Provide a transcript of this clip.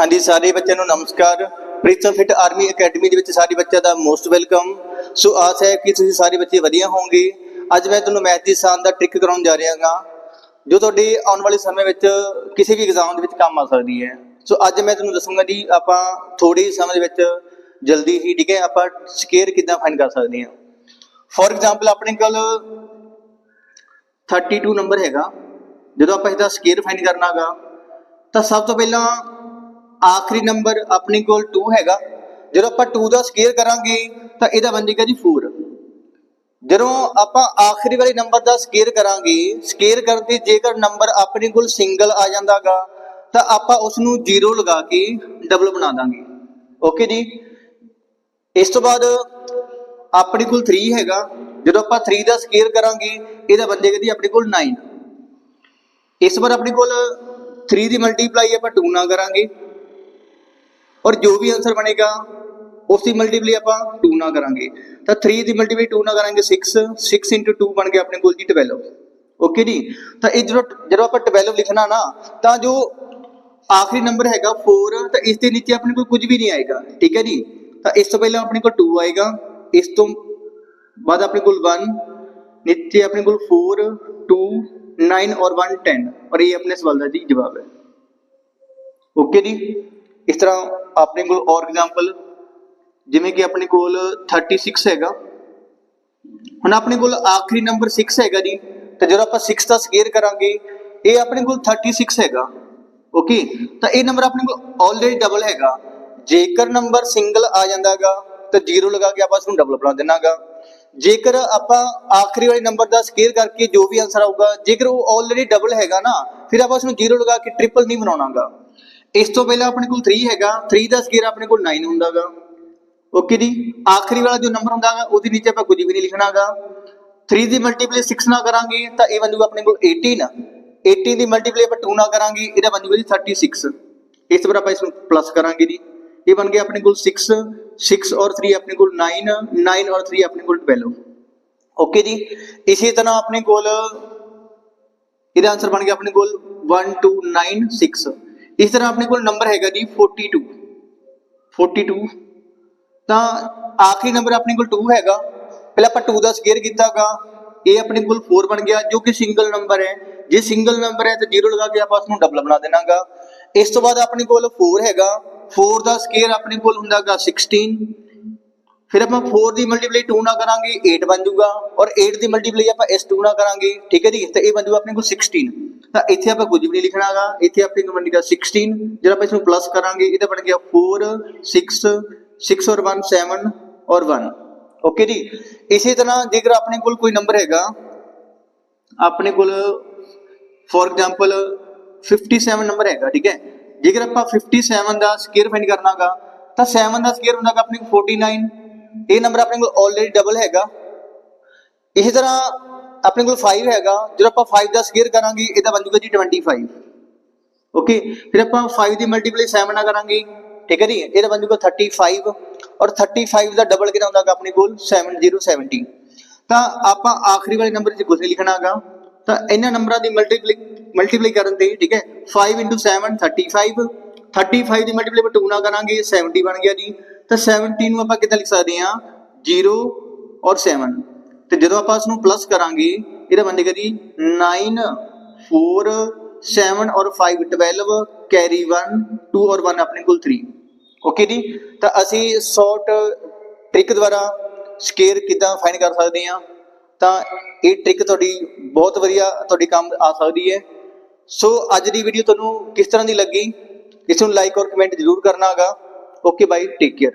ਹਾਂਜੀ, ਸਾਰੇ ਬੱਚਿਆਂ ਨੂੰ ਨਮਸਕਾਰ। ਪ੍ਰੀਤਮ ਫਿਟ ਆਰਮੀ ਅਕੈਡਮੀ ਦੇ ਵਿੱਚ ਸਾਰੇ ਬੱਚਿਆਂ ਦਾ ਮੋਸਟ ਵੈਲਕਮ। ਸੋ ਆਸ ਹੈ ਕਿ ਤੁਸੀਂ ਸਾਰੇ ਬੱਚੇ ਵਧੀਆ ਹੋਵੋਗੇ। ਅੱਜ ਮੈਂ ਤੁਹਾਨੂੰ ਮੈਥ ਦੀ ਸਾਨ ਦਾ ਟ੍ਰਿਕ ਕਰਾਉਣ ਜਾ ਰਿਹਾ ਹਾਂ ਜੋ ਤੁਹਾਡੀ ਆਉਣ ਵਾਲੇ ਸਮੇਂ ਵਿੱਚ ਕਿਸੇ ਵੀ ਐਗਜ਼ਾਮ ਦੇ ਵਿੱਚ ਕੰਮ ਆ ਸਕਦੀ ਹੈ। ਸੋ ਅੱਜ ਮੈਂ ਤੁਹਾਨੂੰ ਦੱਸੂੰਗਾ ਜੀ, ਆਪਾਂ ਥੋੜੇ ਸਮੇਂ ਦੇ ਵਿੱਚ ਜਲਦੀ ਹੀ, ਠੀਕ ਹੈ, ਆਪਾਂ ਸਕੇਅਰ ਕਿੱਦਾਂ ਫਾਈਂਡ ਕਰ ਸਕਦੇ ਹਾਂ। ਫੋਰ ਐਗਜ਼ਾਮਪਲ ਆਪਣੇ ਕੋਲ 32 ਨੰਬਰ ਹੈਗਾ। ਜਦੋਂ ਆਪਾਂ ਇਹਦਾ ਸਕੇਅਰ ਫਾਈਂਡ ਕਰਨਾਗਾ ਤਾਂ ਸਭ ਤੋਂ ਪਹਿਲਾਂ ਆਖਰੀ ਨੰਬਰ ਆਪਣੇ ਕੋਲ 2 ਹੈਗਾ। ਜਦੋਂ ਆਪਾਂ 2 ਦਾ ਸਕੇਅਰ ਕਰਾਂਗੇ, ਤਾਂ ਇਹਦਾ ਬਣ ਜਾਏਗਾ ਜੀ 4 ਜਦੋਂ ਆਪਾਂ ਆਖਰੀ ਵਾਲੇ ਨੰਬਰ ਦਾ ਸਕੇਅਰ ਕਰਾਂਗੇ ਸਕੇਅਰ ਕਰਦੇ ਜੇਕਰ ਨੰਬਰ ਆਪਣੇ ਕੋਲ ਸਿੰਗਲ ਆ ਜਾਂਦਾਗਾ, ਤਾਂ ਆਪਾਂ ਉਸ ਨੂੰ 0 ਲਗਾ ਕੇ ਡਬਲ ਬਣਾ ਦਾਂਗੇ। ਓਕੇ ਜੀ? ਇਸ ਤੋਂ ਬਾਅਦ ਆਪਣੇ ਕੋਲ 3 ਹੈਗਾ। ਜਦੋਂ ਆਪਾਂ 3 ਦਾ ਸਕੇਅਰ ਕਰਾਂਗੇ, ਇਹਦਾ ਬਣ ਜਾਏਗਾ ਜੀ ਆਪਣੇ ਕੋਲ 9 ਇਸ ਵਾਰ ਆਪਣੇ ਕੋਲ 3 ਦੀ ਮਲਟੀਪਲਾਈ ਆਪਾਂ 2 ਨਾਲ ਕਰਾਂਗੇ। ਔਰ ਜੋ ਵੀ ਆਨਸਰ ਬਣੇਗਾ ਉਸ ਦੀ ਮਲਟੀਪਲਾਈ ਆਪਾਂ 2 ਨਾਲ ਕਰਾਂਗੇ ਤਾਂ 3 ਦੀ ਮਲਟੀਪਲਾਈ 2 ਨਾਲ ਕਰਾਂਗੇ 6 6 2 ਬਣ ਗਿਆ ਆਪਣੇ ਕੋਲ ਜੀ 12 ਓਕੇ ਜੀ? ਤਾਂ ਇਹ ਜਦੋਂ ਜਦੋਂ ਆਪਾਂ 12 ਲਿਖਣਾ ਨਾ, ਤਾਂ ਜੋ ਆਖਰੀ ਨੰਬਰ ਹੈਗਾ 4 ਤਾਂ ਇਸ ਦੇ ਨੀਚੇ ਆਪਣੇ ਕੋਲ ਕੁਝ ਵੀ ਨਹੀਂ ਆਏਗਾ। ਠੀਕ ਹੈ ਜੀ? ਤਾਂ ਇਸ ਤੋਂ ਪਹਿਲਾਂ ਆਪਣੇ ਕੋਲ 2 ਆਏਗਾ। ਇਸ ਤੋਂ ਬਾਅਦ ਆਪਣੇ ਕੋਲ 1 ਨੀਚੇ ਆਪਣੇ ਕੋਲ 4 2 9 ਔਰ 1 10 ਔਰ ਇਹ ਆਪਣੇ ਸਵਾਲ ਦਾ ਜੀ ਜਵਾਬ ਹੈ। ਓਕੇ ਜੀ? ਇਸ ਤਰ੍ਹਾਂ ਆਪਣੇ ਕੋਲ ਔਰ ਐਗਜ਼ਾਮਪਲ ਜਿਵੇਂ ਕਿ ਆਪਣੇ ਕੋਲ 36 ਹੈਗਾ। ਹੁਣ ਆਪਣੇ ਕੋਲ ਆਖਰੀ ਨੰਬਰ 6 ਹੈਗਾ ਜੀ। ਤੇ ਜਦੋਂ ਆਪਾਂ 6 ਦਾ ਸਕੇਅਰ ਕਰਾਂਗੇ, ਇਹ ਆਪਣੇ ਕੋਲ 36 ਹੈਗਾ। ਓਕੇ ਤਾਂ ਇਹ ਨੰਬਰ ਆਪਣੇ ਕੋਲ ਆਲਰੇਡੀ ਡਬਲ ਹੈਗਾ। ਜੇਕਰ ਨੰਬਰ ਸਿੰਗਲ ਆ ਜਾਂਦਾਗਾ, ਤਾਂ ਜ਼ੀਰੋ ਲਗਾ ਕੇ ਆਪਾਂ ਇਸ ਨੂੰ ਡਬਲ ਬਣਾ ਦੇਣਾਗਾ ਜੇਕਰ ਆਪਾਂ ਆਖਰੀ ਵਾਲੇ ਨੰਬਰ ਦਾ ਸਕੇਅਰ ਕਰਕੇ ਜੋ ਵੀ ਆਨਸਰ ਆਊਗਾ, ਜੇਕਰ ਉਹ ਆਲਰੇਡੀ ਡਬਲ ਹੈਗਾ ਨਾ, ਫਿਰ ਆਪਾਂ ਉਸ ਨੂੰ 0 ਲਗਾ ਕੇ ਟ੍ਰਿਪਲ ਨਹੀਂ ਬਣਾਉਣਾਗਾ। ਇਸ ਤੋਂ ਪਹਿਲਾਂ ਆਪਣੇ ਕੋਲ 3 ਹੈਗਾ 3 ਦਾ ਸਕੇਅਰ ਆਪਣੇ ਕੋਲ 9 ਹੁੰਦਾਗਾ। ਓਕੇ ਜੀ? ਆਖਰੀ ਵਾਲਾ ਜੋ ਨੰਬਰ ਹੁੰਦਾਗਾ, ਉਹਦੇ ਨੀਚੇ ਆਪਾਂ ਕੁਝ ਵੀ ਨਹੀਂ ਲਿਖਣਾਗਾ। 3 ਦੀ ਮਲਟੀਪਲਾਈ 6 ਨਾਲ ਕਰਾਂਗੇ, ਤਾਂ ਇਹ ਬਣ ਜਾਊਗਾ ਆਪਣੇ ਕੋਲ 18 18 ਦੀ ਮਲਟੀਪਲਾਈ ਆਪਾਂ 2 ਨਾਲ ਕਰਾਂਗੇ, ਇਹਦਾ ਬਣ ਜਾਊਗਾ ਜੀ 36 ਇਸ ਵਾਰ ਆਪਾਂ ਇਸ ਨੂੰ ਪਲੱਸ ਕਰਾਂਗੇ ਜੀ। ਇਹ ਬਣ ਗਿਆ ਆਪਣੇ ਕੋਲ 6 6 ਔਰ 3 ਆਪਣੇ ਕੋਲ 9 9 ਔਰ 3 ਆਪਣੇ ਕੋਲ 12 ਓਕੇ ਜੀ? ਇਸੇ ਤਰ੍ਹਾਂ ਆਪਣੇ ਕੋਲ, ਇਹਦਾ ਆਨਸਰ ਬਣ ਗਿਆ ਆਪਣੇ ਕੋਲ 1296 ਇਸ ਤਰ੍ਹਾਂ ਆਪਣੇ ਕੋਲ ਨੰਬਰ ਹੈਗਾ ਜੀ 42 42 ਤਾਂ ਆਖਰੀ ਨੰਬਰ ਆਪਣੇ ਕੋਲ 2 ਹੈਗਾ। ਪਹਿਲਾਂ ਆਪਾਂ 2 ਦਾ ਸਕੇਅਰ ਕੀਤਾਗਾ। ਇਹ ਆਪਣੇ ਕੋਲ 4 ਬਣ ਗਿਆ, ਜੋ ਕਿ ਸਿੰਗਲ ਨੰਬਰ ਹੈ। ਜੇ ਸਿੰਗਲ ਨੰਬਰ ਹੈ ਤਾਂ 0 ਲਗਾ ਕੇ ਆਪਾਂ ਉਸ ਨੂੰ ਡਬਲ ਬਣਾ ਦੇਣਾਗਾ। ਇਸ ਤੋਂ ਬਾਅਦ ਆਪਣੇ ਕੋਲ 4 ਹੈਗਾ। 4 ਦਾ ਸਕੇਅਰ ਆਪਣੇ ਕੋਲ ਹੁੰਦਾਗਾ 16 ਫਿਰ ਆਪਾਂ 4 ਦੀ ਮਲਟੀਪਲਾਈ 2 ਨਾਲ ਕਰਾਂਗੇ 8 ਬਣ ਜਾਊਗਾ ਔਰ 8 ਦੀ ਮਲਟੀਪਲਾਈ ਆਪਾਂ ਇਸ 2 ਨਾਲ ਕਰਾਂਗੇ। ਠੀਕ ਹੈ ਜੀ? ਤੇ ਇਹ ਬਣ ਜਾਊਗਾ ਆਪਣੇ ਕੋਲ 16 ਤਾਂ ਇੱਥੇ ਆਪਾਂ ਕੁਝ ਵੀ ਨਹੀਂ ਲਿਖਣਾਗਾ ਇੱਥੇ ਆਪਣੇ ਕੋਲ ਬਣੇਗਾ 16 ਜਦੋਂ ਆਪਾਂ ਇਸ ਨੂੰ ਪਲੱਸ ਕਰਾਂਗੇ, ਇਹਦਾ ਬਣ ਗਿਆ 4 6 6 ਔਰ 1 7 ਔਰ 1 ਓਕੇ ਜੀ? ਇਸੇ ਤਰ੍ਹਾਂ ਜੇਕਰ ਆਪਣੇ ਕੋਲ ਕੋਈ ਨੰਬਰ ਹੈਗਾ, ਆਪਣੇ ਕੋਲ ਫੋਰ ਐਗਜ਼ਾਮਪਲ 57 ਨੰਬਰ ਹੈਗਾ, ਠੀਕ ਹੈ? ਜੇਕਰ ਆਪਾਂ 57 ਦਾ ਸਕੁਅਰ ਫਾਈਂਡ ਕਰਨਾਗਾ ਤਾਂ 7 ਦਾ ਸਕੁਅਰ ਹੁੰਦਾਗਾ ਆਪਣੇ ਕੋਲ 49 ਇਹ ਨੰਬਰ ਆਪਣੇ ਕੋਲ ਆਲਰੇਡੀ ਡਬਲ ਹੈਗਾ। ਇਸੇ ਤਰ੍ਹਾਂ ਆਪਣੇ ਕੋਲ 5 ਹੈਗਾ, ਜਦੋਂ ਆਪਾਂ 5 ਦਾ ਸਕੇਅਰ ਕਰਾਂਗੇ, ਇਹਦਾ ਬਣ ਜੂਗਾ ਜੀ 25 ਓਕੇ ਫਿਰ ਆਪਾਂ 5 ਦੀ ਮਲਟੀਪਲਾਈ 7 ਨਾਲ ਕਰਾਂਗੇ, ਠੀਕ ਹੈ ਜੀ? ਇਹਦਾ ਬਣ ਜਾਊਗਾ 35 ਔਰ 35 ਦਾ ਡਬਲ ਕਿੰਨਾ ਹੁੰਦਾਗਾ ਆਪਣੇ ਕੋਲ? 7070 ਤਾਂ ਆਪਾਂ ਆਖਰੀ ਵਾਲੇ ਨੰਬਰ 'ਚ ਕੁਝ ਨਹੀਂ ਲਿਖਣਾਗਾ ਤਾਂ ਇਹਨਾਂ ਨੰਬਰਾਂ ਦੀ ਮਲਟੀਪਲਾਈ ਮਲਟੀਪਲਾਈ ਕਰਨ ਤੇ, ਠੀਕ ਹੈ? 5 7 35 35 ਦੀ ਮਲਟੀਪਲਾਈ ਆਪਾਂ 2 ਨਾਲ ਕਰਾਂਗੇ 70 ਬਣ ਗਿਆ ਜੀ। ਤਾਂ 70 ਨੂੰ ਆਪਾਂ ਕਿੱਦਾਂ ਲਿਖ ਸਕਦੇ ਹਾਂ? 0 ਔਰ 7 ਤੇ ਜਦੋਂ ਆਪਾਂ ਇਸ ਨੂੰ ਪਲੱਸ ਕਰਾਂਗੇ, ਇਹਦਾ ਬਣ ਜਾਏਗਾ ਜੀ 9 4 7 ਔਰ 5 12 ਕੈਰੀ 1 2 ਔਰ 1 ਆਪਣੇ ਕੋਲ 3 ਓਕੇ ਜੀ? ਤਾਂ ਅਸੀਂ ਸ਼ਾਰਟ ਟ੍ਰਿਕ ਦੁਆਰਾ ਸਕੇਅਰ ਕਿਦਾਂ ਫਾਈਂਡ ਕਰ ਸਕਦੇ ਹਾਂ? ਤਾਂ ਇਹ ਟ੍ਰਿਕ ਤੁਹਾਡੀ ਬਹੁਤ ਵਧੀਆ ਤੁਹਾਡੀ ਕੰਮ ਆ ਸਕਦੀ ਹੈ। ਸੋ ਅੱਜ ਦੀ ਵੀਡੀਓ ਤੁਹਾਨੂੰ ਕਿਸ ਤਰ੍ਹਾਂ ਦੀ ਲੱਗੀ? ਇਸ ਨੂੰ ਲਾਈਕ ਔਰ ਕਮੈਂਟ ਜ਼ਰੂਰ ਕਰਨਾਗਾ ਓਕੇ ਬਾਈ ਟੇਕ ਕੇਅਰ